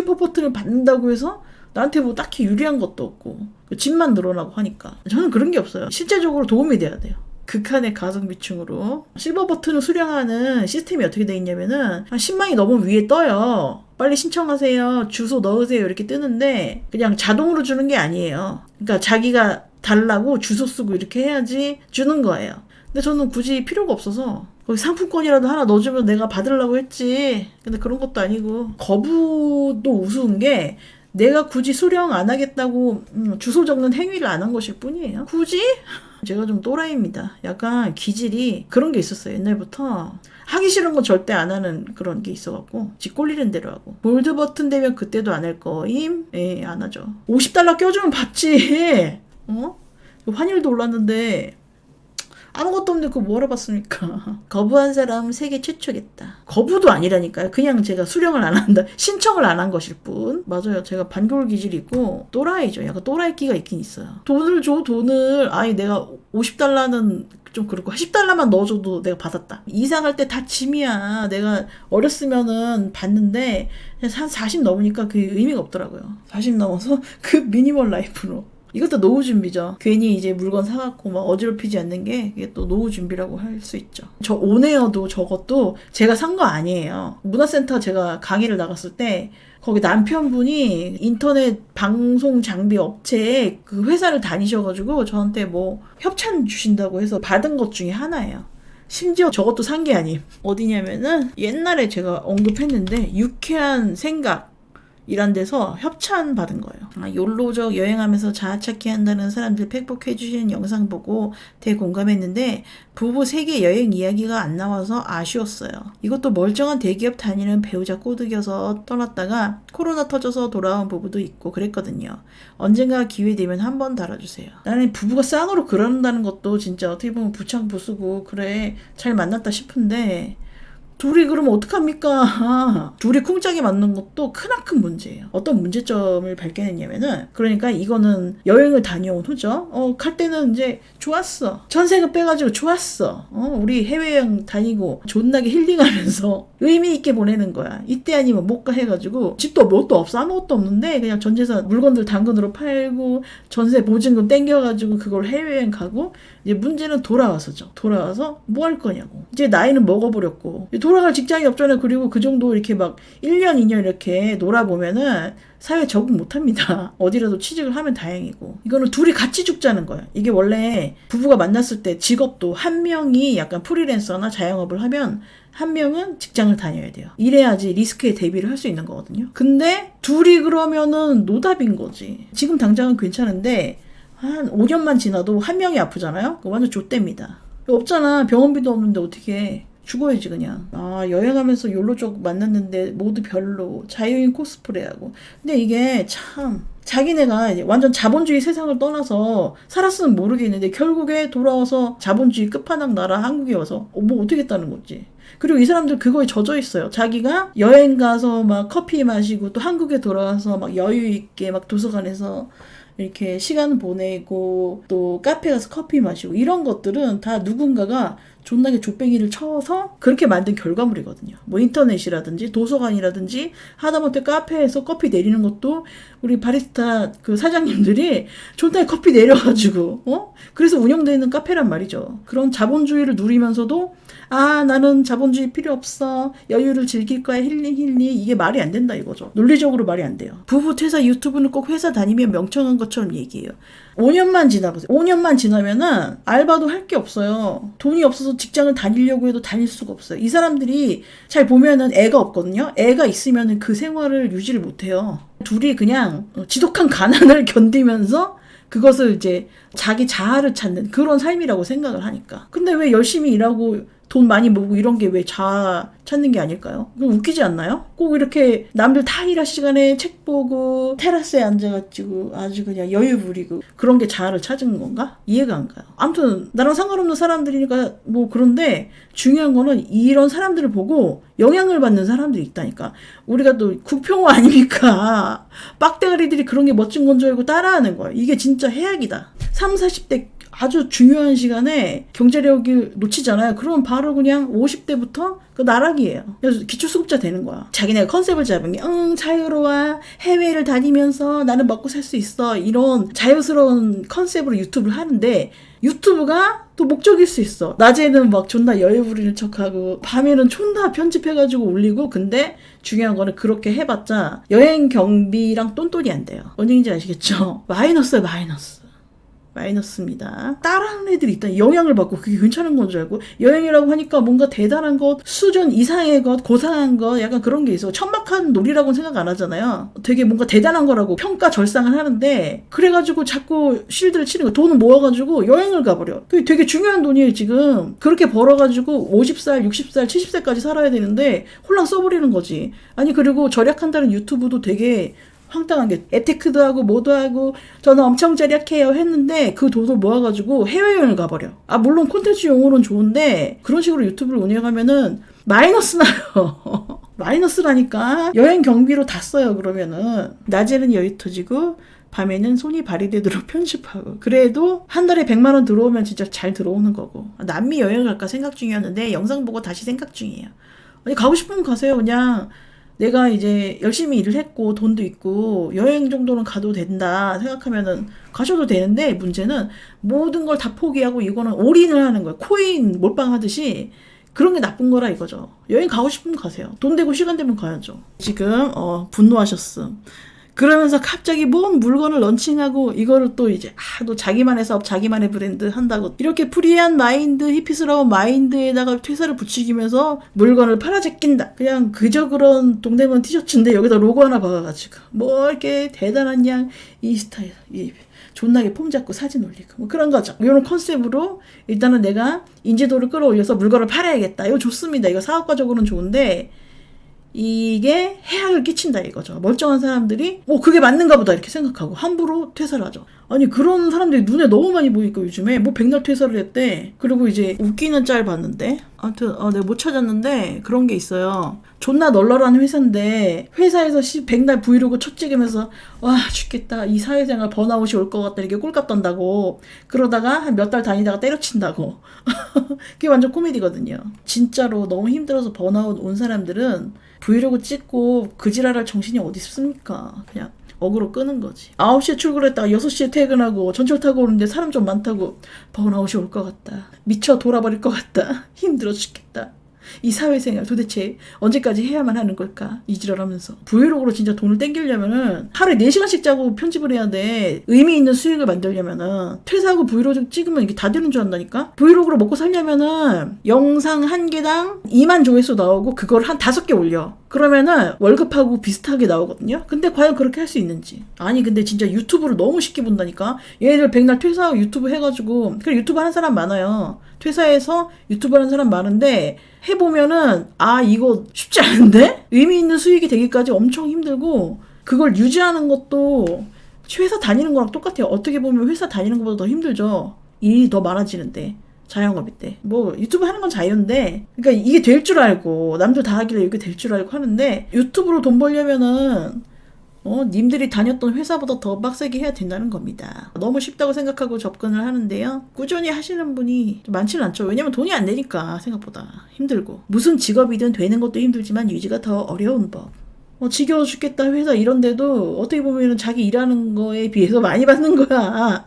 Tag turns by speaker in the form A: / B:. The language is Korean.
A: 실버 버튼을 받는다고 해서 나한테 뭐 딱히 유리한 것도 없고 집만 늘어나고 하니까 저는 그런 게 없어요. 실제적으로 도움이 돼야 돼요. 극한의 가성비층으로 실버 버튼을 수령하는 시스템이 어떻게 돼 있냐면은 한 10만이 넘으면 위에 떠요. 빨리 신청하세요. 주소 넣으세요. 이렇게 뜨는데 그냥 자동으로 주는 게 아니에요. 그러니까 자기가 달라고 주소 쓰고 이렇게 해야지 주는 거예요. 근데 저는 굳이 필요가 없어서 상품권이라도 하나 넣어주면 내가 받으려고 했지. 근데 그런 것도 아니고 거부도 우스운 게 내가 굳이 수령 안 하겠다고 음, 주소 적는 행위를 안 한 것일 뿐이에요. 굳이? 제가 좀 또라이입니다. 약간 기질이 그런 게 있었어요. 옛날부터. 하기 싫은 건 절대 안 하는 그런 게 있어갖고 지 꼴리는 대로 하고 골드 버튼 되면 그때도 안 할 거임? 예, 안 하죠. 50달러 껴주면 받지. 어? 환율도 올랐는데 아무것도 없는데 그거 뭐하러 봤습니까? 거부한 사람 세계 최초겠다. 거부도 아니라니까요. 그냥 제가 수령을 안 한다. 신청을 안 한 것일 뿐. 맞아요. 제가 반겨울 기질이 있고 또라이죠. 약간 또라이 끼가 있긴 있어요. 돈을 줘 돈을. 아니 내가 50달러는 좀 그렇고 10달러만 넣어줘도 내가 받았다. 이사 갈 때 다 짐이야. 내가 어렸으면은 받는데 한 40 넘으니까 그 의미가 없더라고요. 40 넘어서 그 미니멀 라이프로. 이것도 노후 준비죠. 괜히 이제 물건 사갖고 막 어지럽히지 않는 게 이게 또 노후 준비라고 할 수 있죠. 저 온에어도 저것도 제가 산 거 아니에요. 문화센터 제가 강의를 나갔을 때 거기 남편분이 인터넷 방송 장비 업체에 그 회사를 다니셔가지고 저한테 뭐 협찬 주신다고 해서 받은 것 중에 하나예요. 심지어 저것도 산 게 아님. 어디냐면은 옛날에 제가 언급했는데 유쾌한 생각 이란 데서 협찬 받은 거예요. 아, 욜로적 여행하면서 자아찾기 한다는 사람들 팩폭해 주시는 영상 보고 대공감했는데 부부 세계 여행 이야기가 안 나와서 아쉬웠어요. 이것도 멀쩡한 대기업 다니는 배우자 꼬드겨서 떠났다가 코로나 터져서 돌아온 부부도 있고 그랬거든요. 언젠가 기회 되면 한 번 달아주세요. 나는 부부가 쌍으로 그런다는 것도 진짜 어떻게 보면 부창부수고 그래 잘 만났다 싶은데 둘이 그러면 어떡합니까? 둘이 쿵짝이 맞는 것도 크나큰 문제예요. 어떤 문제점을 발견했냐면은, 그러니까 이거는 여행을 다녀온 후죠. 어, 갈 때는 이제 좋았어. 전세금 빼가지고 좋았어. 어, 우리 해외여행 다니고 존나게 힐링하면서 의미 있게 보내는 거야. 이때 아니면 못 가 해가지고, 집도 뭣도 없어. 아무것도 없는데, 그냥 전재산 물건들 당근으로 팔고, 전세 보증금 땡겨가지고 그걸 해외여행 가고, 이제 문제는 돌아와서죠. 돌아와서 뭐 할 거냐고. 이제 나이는 먹어버렸고, 돌아갈 직장이 없잖아요. 그리고 그 정도 이렇게 막 1년, 2년 이렇게 놀아보면은 사회에 적응 못 합니다. 어디라도 취직을 하면 다행이고. 이거는 둘이 같이 죽자는 거예요. 이게 원래 부부가 만났을 때 직업도 한 명이 약간 프리랜서나 자영업을 하면 한 명은 직장을 다녀야 돼요. 이래야지 리스크에 대비를 할 수 있는 거거든요. 근데 둘이 그러면은 노답인 거지. 지금 당장은 괜찮은데 한 5년만 지나도 한 명이 아프잖아요? 그거 완전 좆됩니다. 없잖아. 병원비도 없는데 어떻게 죽어야지 그냥. 아 여행하면서 욜로 쪽 만났는데 모두 별로 자유인 코스프레하고. 근데 이게 참 자기네가 완전 자본주의 세상을 떠나서 살았으면 모르겠는데 결국에 돌아와서 자본주의 끝판왕 나라 한국에 와서 어, 뭐 어떻게 했다는 거지. 그리고 이 사람들 그거에 젖어 있어요. 자기가 여행 가서 막 커피 마시고 또 한국에 돌아와서 막 여유 있게 막 도서관에서 이렇게 시간 보내고 또 카페 가서 커피 마시고 이런 것들은 다 누군가가 존나게 족뱅이를 쳐서 그렇게 만든 결과물이거든요. 뭐 인터넷이라든지 도서관이라든지 하다못해 카페에서 커피 내리는 것도 우리 바리스타 그 사장님들이 존나게 커피 내려가지고 어 그래서 운영되는 카페란 말이죠. 그런 자본주의를 누리면서도 아 나는 자본주의 필요 없어 여유를 즐길 거야 힐링 힐링 이게 말이 안 된다 이거죠. 논리적으로 말이 안 돼요. 부부 퇴사 유튜브는 꼭 회사 다니면 명청한 것처럼 얘기해요. 5년만 지나보세요. 5년만 지나면은 알바도 할 게 없어요. 돈이 없어 서 직장을 다니려고 해도 다닐 수가 없어요. 이 사람들이 잘 보면은 애가 없거든요. 애가 있으면은 그 생활을 유지를 못 해요. 둘이 그냥 지독한 가난을 견디면서 그것을 이제 자기 자아를 찾는 그런 삶이라고 생각을 하니까. 근데 왜 열심히 일하고 돈 많이 모으고 이런 게 왜 자아 찾는 게 아닐까요? 웃기지 않나요? 꼭 이렇게 남들 다 일할 시간에 책 보고 테라스에 앉아가지고 아주 그냥 여유 부리고 그런 게 자아를 찾은 건가? 이해가 안 가요. 아무튼 나랑 상관없는 사람들이니까 뭐 그런데 중요한 거는 이런 사람들을 보고 영향을 받는 사람들이 있다니까. 우리가 또 국평호 아닙니까? 빡대가리들이 그런 게 멋진 건 줄 알고 따라하는 거예요. 이게 진짜 해악이다. 3, 40대 아주 중요한 시간에 경제력을 놓치잖아요. 그러면 바로 그냥 50대부터 그 나락이에요. 그래서 기초수급자 되는 거야. 자기네가 컨셉을 잡은 게, 응, 자유로워. 해외를 다니면서 나는 먹고 살 수 있어. 이런 자유스러운 컨셉으로 유튜브를 하는데, 유튜브가 또 목적일 수 있어. 낮에는 막 존나 여유 부리는 척하고, 밤에는 존나 편집해가지고 올리고, 근데 중요한 거는 그렇게 해봤자 여행 경비랑 똔똔이 안 돼요. 뭔 얘기인지 아시겠죠? 마이너스야, 마이너스. 마이너스입니다. 따라하는 애들이 있다. 영향을 받고 그게 괜찮은 건 줄 알고 여행이라고 하니까 뭔가 대단한 것, 수준 이상의 것, 고상한 것 약간 그런 게 있어. 천막한 놀이라고는 생각 안 하잖아요. 되게 뭔가 대단한 거라고 평가 절상을 하는데 그래가지고 자꾸 실드를 치는 거. 돈을 모아가지고 여행을 가버려. 그게 되게 중요한 돈이에요 지금. 그렇게 벌어가지고 50살, 60살, 70살까지 살아야 되는데 홀랑 써버리는 거지. 아니 그리고 절약한다는 유튜브도 되게 황당한 게 에테크도 하고 뭐도 하고 저는 엄청 절약해요 했는데 그 돈을 모아가지고 해외여행을 가버려. 아 물론 콘텐츠 용어로는 좋은데 그런 식으로 유튜브를 운영하면은 마이너스 나요. 마이너스라니까 여행 경비로 다 써요 그러면은 낮에는 여유 터지고 밤에는 손이 발휘되도록 편집하고 그래도 한 달에 100만 원 들어오면 진짜 잘 들어오는 거고 남미 여행 갈까 생각 중이었는데 영상 보고 다시 생각 중이에요. 아니 가고 싶으면 가세요 그냥 내가 이제 열심히 일을 했고 돈도 있고 여행 정도는 가도 된다 생각하면은 가셔도 되는데 문제는 모든 걸 다 포기하고 이거는 올인을 하는 거예요. 코인 몰빵 하듯이 그런 게 나쁜 거라 이거죠. 여행 가고 싶으면 가세요. 돈 되고 시간 되면 가야죠. 지금 어 분노하셨음. 그러면서 갑자기 뭔 물건을 런칭하고 이거를 또 이제 아, 또 자기만의 사업, 자기만의 브랜드 한다고 이렇게 프리한 마인드, 히피스러운 마인드에다가 퇴사를 붙이면서 물건을 팔아제낀다. 그냥 그저 그런 동대문 티셔츠인데 여기다 로고 하나 박아가지고 뭐 이렇게 대단한 양이 존나게 폼 잡고 사진 올리고 뭐 그런 거죠. 이런 컨셉으로 일단은 내가 인지도를 끌어올려서 물건을 팔아야겠다. 이거 좋습니다. 이거 사업가적으로는 좋은데 이게 해악을 끼친다 이거죠. 멀쩡한 사람들이 어 그게 맞는가 보다 이렇게 생각하고 함부로 퇴사를 하죠. 아니 그런 사람들이 눈에 너무 많이 보이니까 요즘에 뭐 백날 퇴사를 했대. 그리고 이제 웃기는 짤 봤는데 아무튼 어, 내가 못 찾았는데 그런 게 있어요. 존나 널널한 회사인데 회사에서 시, 백날 브이로그 첫 찍으면서 와 죽겠다 이 사회생활 번아웃이 올 것 같다 이렇게 꼴값 떤다고 그러다가 한 몇 달 다니다가 때려친다고 그게 완전 코미디거든요. 진짜로 너무 힘들어서 번아웃 온 사람들은 브이로그 찍고 그 지랄할 정신이 어디 있습니까? 그냥 어그로 끄는 거지. 9시에 출근했다가 6시에 퇴근하고 전철 타고 오는데 사람 좀 많다고 번아웃이 올 것 같다. 미쳐 돌아버릴 것 같다. 힘들어 죽겠다. 이 사회생활 도대체 언제까지 해야만 하는 걸까? 이지랄하면서. 브이로그로 진짜 돈을 땡기려면은 하루에 4시간씩 자고 편집을 해야 돼. 의미 있는 수익을 만들려면은 퇴사하고 브이로그 찍으면 이게 다 되는 줄 안다니까? 브이로그로 먹고 살려면은 영상 한 개당 2만 조회수 나오고 그걸 한 다섯 개 올려. 그러면은 월급하고 비슷하게 나오거든요. 근데 과연 그렇게 할 수 있는지. 아니 근데 진짜 유튜브를 너무 쉽게 본다니까. 얘네들 백날 퇴사하고 유튜브 해가지고 그래 유튜브 하는 사람 많아요. 퇴사해서 유튜브 하는 사람 많은데 해보면은 아 이거 쉽지 않은데 의미 있는 수익이 되기까지 엄청 힘들고 그걸 유지하는 것도 회사 다니는 거랑 똑같아요. 어떻게 보면 회사 다니는 것보다 더 힘들죠. 일이 더 많아지는데. 자영업일 때. 뭐 유튜브 하는 건 자유인데 그러니까 이게 될 줄 알고 남들 다 하길래 이게 될 줄 알고 하는데 유튜브로 돈 벌려면은 어, 님들이 다녔던 회사보다 더 빡세게 해야 된다는 겁니다. 너무 쉽다고 생각하고 접근을 하는데요. 꾸준히 하시는 분이 많지는 않죠. 왜냐면 돈이 안 되니까 생각보다 힘들고. 무슨 직업이든 되는 것도 힘들지만 유지가 더 어려운 법. 어, 지겨워 죽겠다 회사 이런데도 어떻게 보면 자기 일하는 거에 비해서 많이 받는 거야.